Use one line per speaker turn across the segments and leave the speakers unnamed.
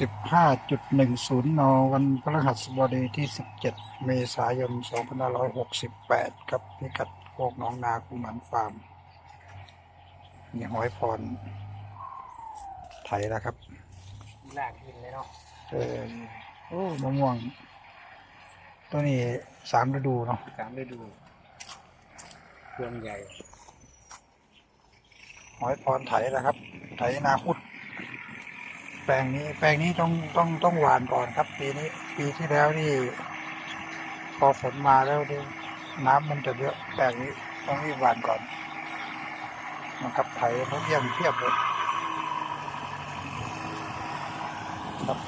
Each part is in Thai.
สิบห้าจุดหนึ่งศูนย์นวันพฤหัสบดีที่สิบเจ็ดเมษายนสองพันห้าร้อยหกสิบแปดครับพิกัดโคกหนองนากุมันฟาร์มมีหอยพรไถแล้วครับ
ลากกินเลยเนาะ
เออโอ้มะม่วง ตัวนี้สามฤดูเนาะ
สามฤดูเครื่องใหญ่
หอยพรไถนะครับ ไถนาคุดแป ลงนี้ แปลงนี้ต้องต้องต้องหวานก่อนครับ ปีนี้ ปีที่แล้วนี่พอฝนมาแล้วนี่น้ำมันจะเยอะแปลงนี้ต้องรีบหวานก่อนนะครับไถเขาเยี่ยมเทียบเลยครับ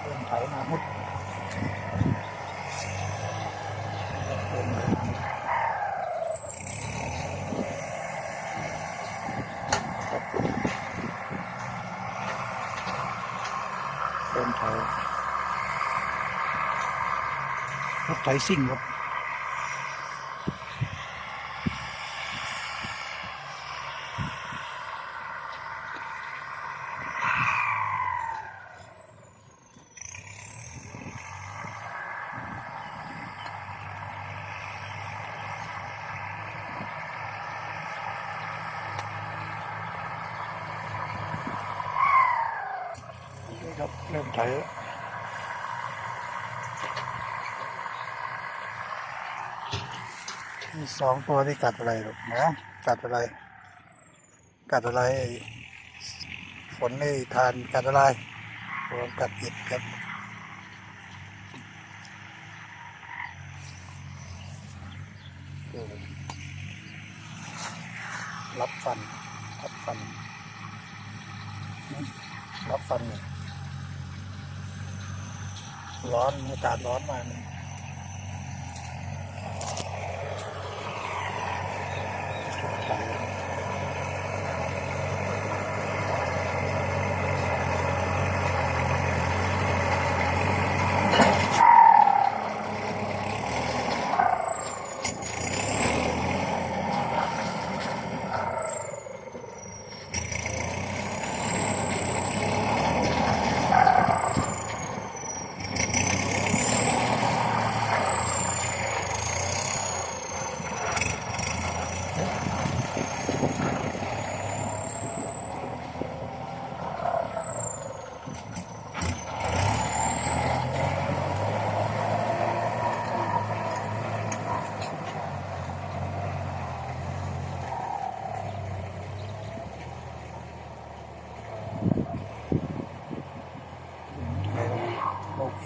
เริ่มไถนาคุด เดินไถรถไถซิ่งครับ นี่ ครับ เริ่มไถแล้วมีสองตัวที่กัดอะไรหรอกนะกัดอะไร กัดอะไรไอ้ฝนไม่ทานกัดอะไรตัวกัดอิดครับเออรับฟันรับฟันรับฟันเนี่ย ร้อนอากาศร้อนมากเล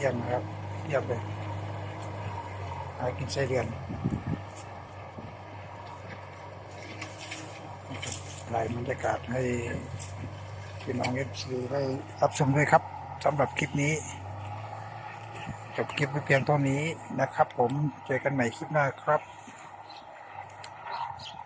ยโลกเอียมครับเทียมเลยหากินไส้เดือนลายบรรยากาศให้พี่น้องเอฟซีได้รับชมด้วยครับสำหรับคลิปนี้จบคลิปไปเพียงเท่านี้นะครับ ผมเจอกันใหม่คลิปหน้าครับ